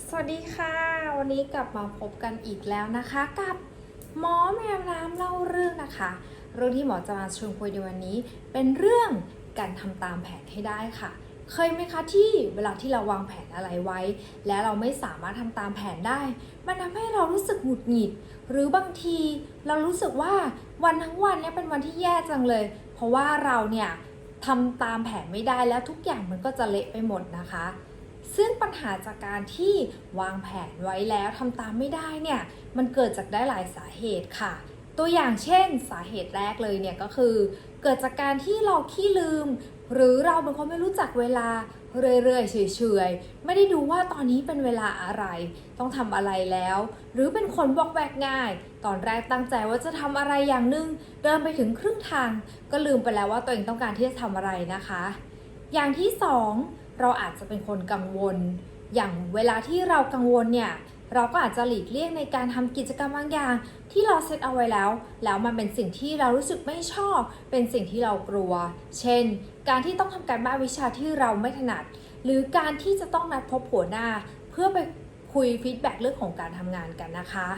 สวัสดีค่ะ วันนี้กลับมาพบกันอีกแล้วนะคะ กับหมอแมวน้ำเล่าเรื่องนะคะ เรื่องที่หมอจะมาชวนคุยในวันนี้ เป็นเรื่องการทำตามแผนให้ได้ค่ะ เคยไหมคะที่เวลาที่เราวางแผนอะไรไว้ แล้วเราไม่สามารถทำตามแผนได้ มันทำให้เรารู้สึกหงุดหงิด หรือบางทีเรารู้สึกว่าวันทั้งวันเนี่ยเป็นวันที่แย่จังเลย เพราะว่าเราเนี่ยทำตามแผนไม่ได้แล้วทุกอย่างมันก็จะเละไปหมดนะคะ ซึ่งปัญหาจากการที่วางแผนไว้แล้วทำตามไม่ได้เนี่ย มันเกิดจากได้หลายสาเหตุค่ะ ตัวอย่างเช่น สาเหตุแรกเลยเนี่ยก็คือ เกิดจากการที่เราขี้ลืม หรือเราเป็นคนไม่รู้จักเวลาเรื่อยๆเฉยๆ ไม่ได้ดูว่าตอนนี้เป็นเวลาอะไร ต้องทำอะไรแล้ว หรือเป็นคนบอกแวกง่าย ตอนแรกตั้งใจว่าจะทำอะไรอย่างหนึ่งเดินไปถึงครึ่งทาง ก็ลืมไปแล้วว่าตัวเองต้องการที่จะทำอะไรนะคะ อย่างที่สอง เราอาจจะเป็นคนกังวล อย่างเวลาที่เรากังวลเนี่ยเราก็อาจจะหลีกเลี่ยงในการทำกิจกรรมบางอย่าง ที่เราเซตเอาไว้แล้ว แล้วมันเป็นสิ่งที่เรารู้สึกไม่ชอบ เป็นสิ่งที่เรากลัว เช่น การที่ต้องทำการบ้านวิชาที่เราไม่ถนัด หรือการที่จะต้องนัดพบหัวหน้า เพื่อไปคุยฟีดแบ็กเรื่องของการทำงานกันนะคะ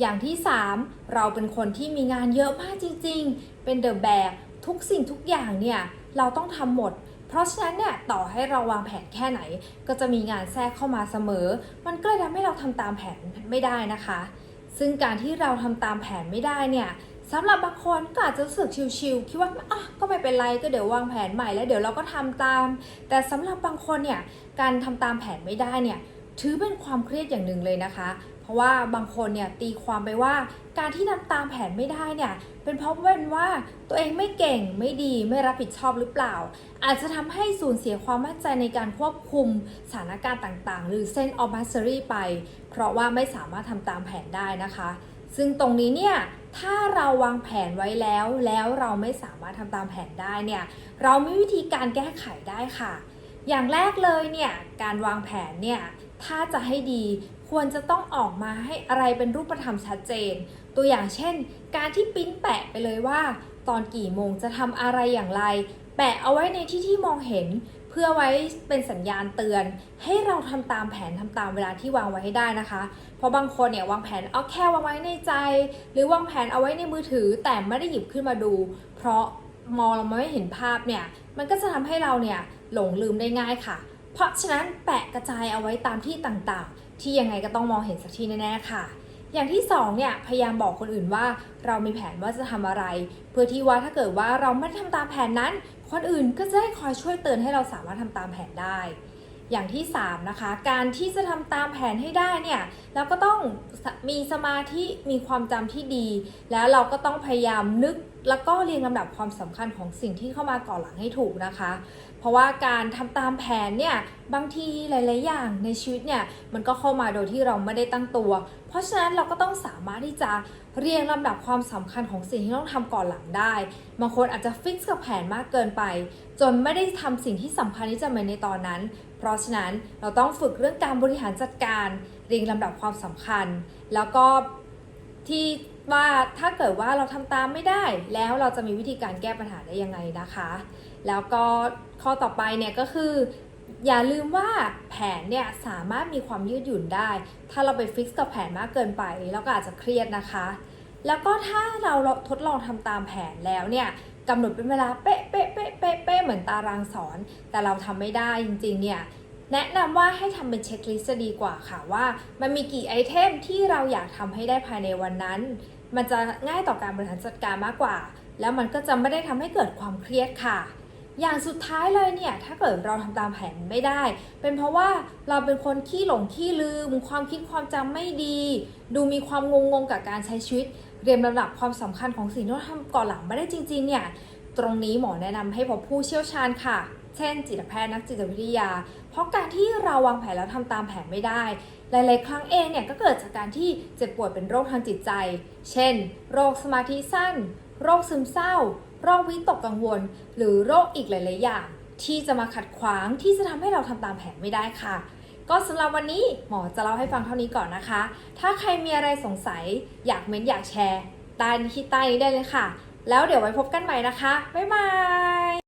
อย่างที่ 3 เราเป็นคนที่มีงานเยอะมากจริง ๆ เป็นเดอะแบกทุกสิ่งทุกอย่างเนี่ยเราต้องทำหมด เพราะฉะนั้นเนี่ยต่อให้เราวางแผนแค่ไหน ก็จะมีงานแทรกเข้ามาเสมอ มันก็เลยทำให้เราทำตามแผนไม่ได้นะคะ ซึ่งการที่เราทำตามแผนไม่ได้เนี่ยสำหรับบางคนก็อาจจะรู้สึกชิวๆคิดว่าอะก็ไม่เป็นไรก็เดี๋ยววางแผนใหม่แล้วเดี๋ยวเราก็ทำตาม แต่สำหรับบางคนเนี่ยการทำตามแผนไม่ได้เนี่ยถือเป็นความเครียดอย่างหนึ่งเลยนะคะ เพราะว่าบางคนเนี่ยตีความไปว่าการที่ทำตามแผนไม่ได้เนี่ยเป็นเพราะเป็นว่าตัวเองไม่เก่งไม่ดีไม่รับผิดชอบหรือเปล่า อาจจะทำให้สูญเสียความมั่นใจในการควบคุมสถานการณ์ต่างๆ หรือเส้นออ m ัสเซอรี่ไป เพราะว่าไม่สามารถทำตามแผนได้นะคะ ซึ่งตรงนี้เนี่ยถ้าเราวางแผนไว้แล้วแล้วเราไม่สามารถทำตามแผนได้เนี่ยเรามีวิธีการแก้ไขได้ค่ะ อย่างแรกเลยเนี่ยการวางแผนเนี่ยถ้าจะให้ดี ควรจะต้องออกมาให้อะไรเป็นรูปธรรมชัดเจน ตัวอย่างเช่น การที่ปิ้นแปะไปเลยว่า ตอนกี่โมงจะทำอะไรอย่างไร แปะเอาไว้ในที่ที่มองเห็น เพื่อไว้เป็นสัญญาณเตือน ให้เราทำตามแผนทำตามเวลาที่วางไว้ให้ได้นะคะ เพราะบางคนเนี่ยวางแผนเอาแค่วางไว้ในใจ หรือวางแผนเอาไว้ในมือถือ แต่ไม่ได้หยิบขึ้นมาดู เพราะมองเราไม่เห็นภาพเนี่ย มันก็จะทำให้เราเนี่ยหลงลืมได้ง่ายค่ะ เพราะฉะนั้นแปะกระจายเอาไว้ตามที่ต่างๆ ที่ยังไงก็ต้องมองเห็นสักทีแน่ๆค่ะ อย่างที่สองเนี่ยพยายามบอกคนอื่นว่าเรามีแผนว่าจะทำอะไร เพื่อที่ว่าถ้าเกิดว่าเราไม่ได้ทำตามแผนนั้น คนอื่นก็จะได้คอยช่วยเตือนให้เราสามารถทำตามแผนได้ อย่างที่3นะคะการที่จะทำตามแผนให้ได้เนี่ยเราก็ต้องมีสมาธิมีความจำที่ดี แล้วเราก็ต้องพยายามนึก แล้วก็เรียงลำดับความสำคัญของสิ่งที่เข้ามาก่อนหลังให้ถูกนะคะ เพราะว่าการทำตามแผนเนี่ยบางทีหลาย ๆ อย่างในชีวิตเนี่ยมันก็เข้ามาโดยที่เราไม่ได้ตั้งตัว เพราะฉะนั้นเราก็ต้องสามารถที่จะเรียงลำดับความสำคัญของสิ่งที่ต้องทำก่อนหลังได้บางคนอาจจะฟิกกับแผนมากเกินไป จนไม่ได้ทำสิ่งที่สำคัญที่จะเป็นในตอนนั้น เพราะฉะนั้นเราต้องฝึกเรื่องการบริหารจัดการ เรียงลำดับความสำคัญ แล้วก็ที่ ว่าถ้าเกิดว่าเราทำตามไม่ได้ แล้วเราจะมีวิธีการแก้ปัญหาได้ยังไงนะคะ แล้วก็ข้อต่อไปเนี่ยก็คือ อย่าลืมว่าแผนเนี่ยสามารถมีความยืดหยุ่นได้ ถ้าเราไปฟิกซ์กับแผนมากเกินไปเราก็อาจจะเครียดนะคะ แล้วก็ถ้าเราทดลองทำตามแผนแล้วเนี่ยกำหนดเป็นเวลาเป๊ะเป๊ะเป๊ะเป๊ะเป๊ะเหมือนตารางสอน แต่เราทำไม่ได้จริงๆเนี่ยแนะนำว่าให้ทำเป็นเช็คลิสต์ดีกว่าค่ะว่า มันมีกี่ไอเทมที่เราอยากทำให้ได้ภายในวันนั้น มันจะง่ายต่อการบริหารจัดการมากกว่า แล้วมันก็จะไม่ได้ทำให้เกิดความเครียดค่ะ อย่างสุดท้ายเลยเนี่ย ถ้าเกิดเราทำตามแผนไม่ได้ เป็นเพราะว่าเราเป็นคนขี้หลงขี้ลืม ความคิดความจำไม่ดี ดูมีความงงงๆกับการใช้ชีวิต เรียงลำดับความสำคัญของสิ่งที่เราทำก่อนหลังไม่ได้จริง ๆ เนี่ย ตรงนี้หมอแนะนำให้พบผู้เชี่ยวชาญค่ะ เช่น จิตแพทย์นักจิตวิทยา เพราะการที่เราวางแผนแล้วทำตามแผนไม่ได้ หลาย ๆ ครั้งเองเนี่ยก็เกิดจากการที่เจ็บป่วยเป็นโรคทางจิตใจ เช่น โรคสมาธิสั้น โรคซึมเศร้า โรควิตกกังวล หรือโรคอีกหลาย ๆ อย่าง ที่จะมาขัดขวางที่จะทำให้เราทำตามแผนไม่ได้ค่ะ ก็สำหรับวันนี้หมอจะเล่าให้ฟังเท่านี้ก่อนนะคะ ถ้าใครมีอะไรสงสัยอยากเม้นอยากแชร์ใต้ที่ใต้นี้ได้เลยค่ะ แล้วเดี๋ยวไว้พบกันใหม่นะคะ บ๊ายบาย